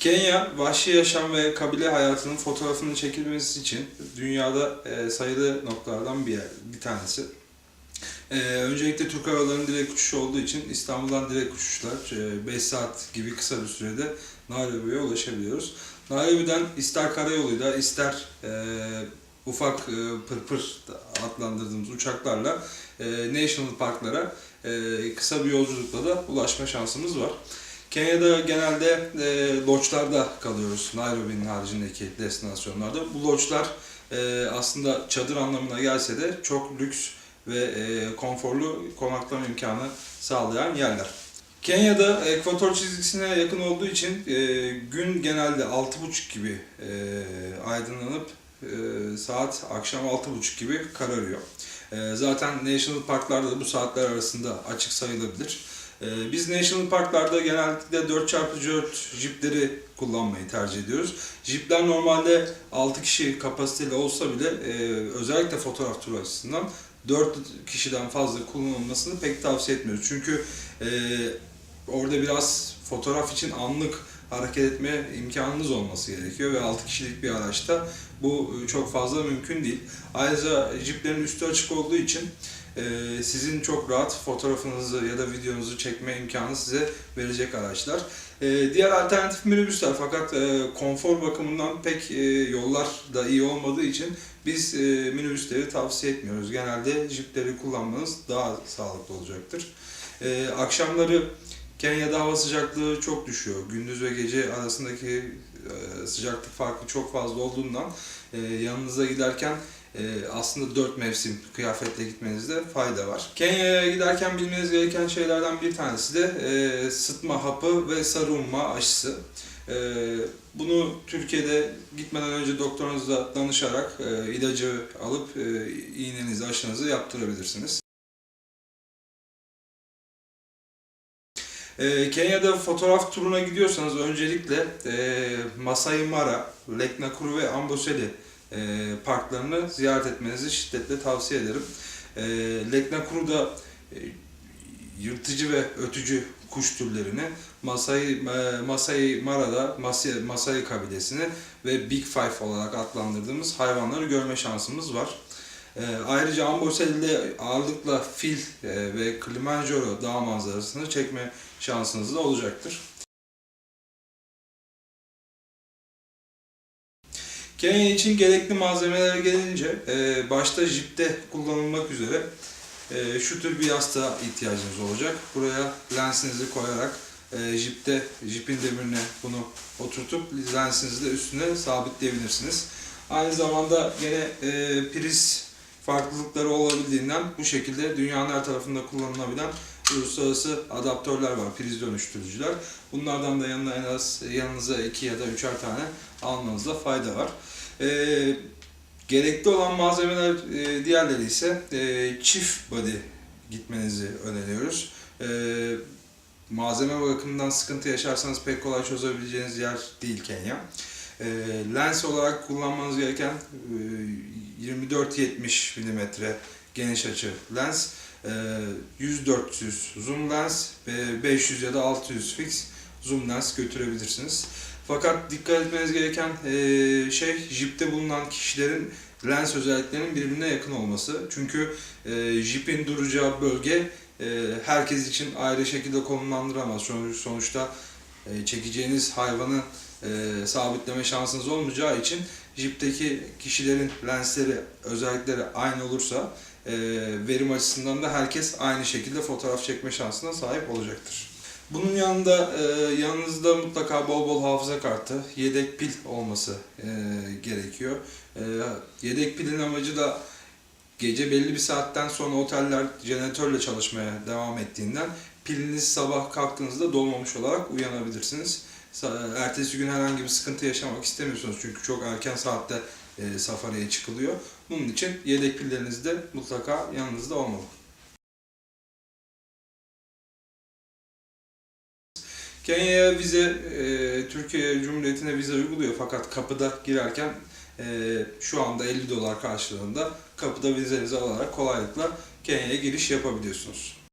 Kenya, vahşi yaşam ve kabile hayatının fotoğrafının çekilmesi için dünyada e, sayılı noktalardan bir yer, bir tanesi. E, öncelikle Türk Hava Yolları'nın direkt uçuşu olduğu için İstanbul'dan direkt uçuşlar 5 saat gibi kısa bir sürede Nairobi'ye ulaşabiliyoruz. Nairobi'den ister karayoluyla ister e, ufak e, pırpır adlandırdığımız uçaklarla e, National Parklara e, kısa bir yolculukla da ulaşma şansımız var. Kenya'da genelde e, lodge'larda kalıyoruz Nairobi'nin haricindeki destinasyonlarda. Bu lodge'lar e, aslında çadır anlamına gelse de çok lüks ve e, konforlu konaklama imkanı sağlayan yerler. Kenya'da ekvator çizgisine yakın olduğu için e, gün genelde 6.30 gibi e, aydınlanıp e, saat akşam 6.30 gibi kararıyor. E, zaten National Parklarda da bu saatler arasında açık sayılabilir. Ee, Biz National Parklarda genellikle 4x4 jipleri kullanmayı tercih ediyoruz. Jipler normalde 6 kişi kapasiteli olsa bile e, özellikle fotoğraf turu açısından 4 kişiden fazla kullanılmasını pek tavsiye etmiyoruz. Çünkü e, orada biraz fotoğraf için anlık hareket etme imkanınız olması gerekiyor ve 6 kişilik bir araçta bu çok fazla mümkün değil. Ayrıca jiplerin üstü açık olduğu için e, sizin çok rahat fotoğrafınızı ya da videonuzu çekme imkanı size verecek araçlar. E, Diğer alternatif minibüsler fakat e, konfor bakımından pek e, yollar da iyi olmadığı için biz e, minibüsleri tavsiye etmiyoruz. Genelde jipleri kullanmanız daha sağlıklı olacaktır. E, Akşamları Kenya'da hava sıcaklığı çok düşüyor. Gündüz ve gece arasındaki sıcaklık farkı çok fazla olduğundan yanınıza giderken aslında dört mevsim kıyafetle gitmenizde fayda var. Kenya'ya giderken bilmeniz gereken şeylerden bir tanesi de e, sıtma hapı ve sarılma aşısı. E, bunu Türkiye'de gitmeden önce doktorunuza danışarak e, ilacı alıp e, iğnenizi, aşınızı yaptırabilirsiniz. E, Kenya'da fotoğraf turuna gidiyorsanız öncelikle e, Masai Mara, Lake Nakuru ve Amboseli e, parklarını ziyaret etmenizi şiddetle tavsiye ederim. E, Lake Nakuru'da e, yırtıcı ve ötücü kuş türlerini, Masai, e, Masai Mara'da Masai, Masai kabilesini ve Big Five olarak adlandırdığımız hayvanları görme şansımız var. E, ayrıca Amboseli'de ağırlıkla fil e, ve Kilimanjaro dağ manzarasını çekme şansınız da olacaktır. Kenya için gerekli malzemelere gelince e, başta jipte kullanılmak üzere e, şu tür bir yastığa ihtiyacınız olacak. Buraya lensinizi koyarak e, jipte, jipin demirine bunu oturtup lensinizi de üstüne sabitleyebilirsiniz. Aynı zamanda yine e, priz farklılıkları olabildiğinden bu şekilde dünyanın her tarafında kullanılabilen uluslararası adaptörler var, priz dönüştürücüler. Bunlardan da yanına en az yanınıza iki ya da üçer tane almanızda fayda var. Ee, gerekli olan malzemeler e, diğerleri ise e, çift body gitmenizi öneriyoruz. E, malzeme bakımından sıkıntı yaşarsanız pek kolay çözebileceğiniz yer değil Kenya. E, lens olarak kullanmanız gereken e, 24-70 mm geniş açı lens, e, 100-400 zoom lens ve 500 ya da 600 fix zoom lens götürebilirsiniz. Fakat dikkat etmeniz gereken e, şey jipte bulunan kişilerin lens özelliklerinin birbirine yakın olması. Çünkü e, jipin duracağı bölge e, herkes için ayrı şekilde konumlandıramaz. Sonuç- Sonuçta çekeceğiniz hayvanı sabitleme şansınız olmayacağı için jipteki kişilerin lensleri özellikleri aynı olursa e, verim açısından da herkes aynı şekilde fotoğraf çekme şansına sahip olacaktır. Bunun yanında e, yanınızda mutlaka bol bol hafıza kartı, yedek pil olması e, gerekiyor. E, yedek pilin amacı da gece belli bir saatten sonra oteller jeneratörle çalışmaya devam ettiğinden piliniz sabah kalktığınızda dolmamış olarak uyanabilirsiniz. Ertesi gün herhangi bir sıkıntı yaşamak istemiyorsunuz çünkü çok erken saatte e, safariye çıkılıyor. Bunun için yedek pilleriniz de mutlaka yanınızda olmalı. Kenya'ya vize, e, Türkiye Cumhuriyeti'ne vize uyguluyor fakat kapıda girerken e, şu anda 50 dolar karşılığında kapıda vizenizi alarak kolaylıkla Kenya'ya giriş yapabiliyorsunuz.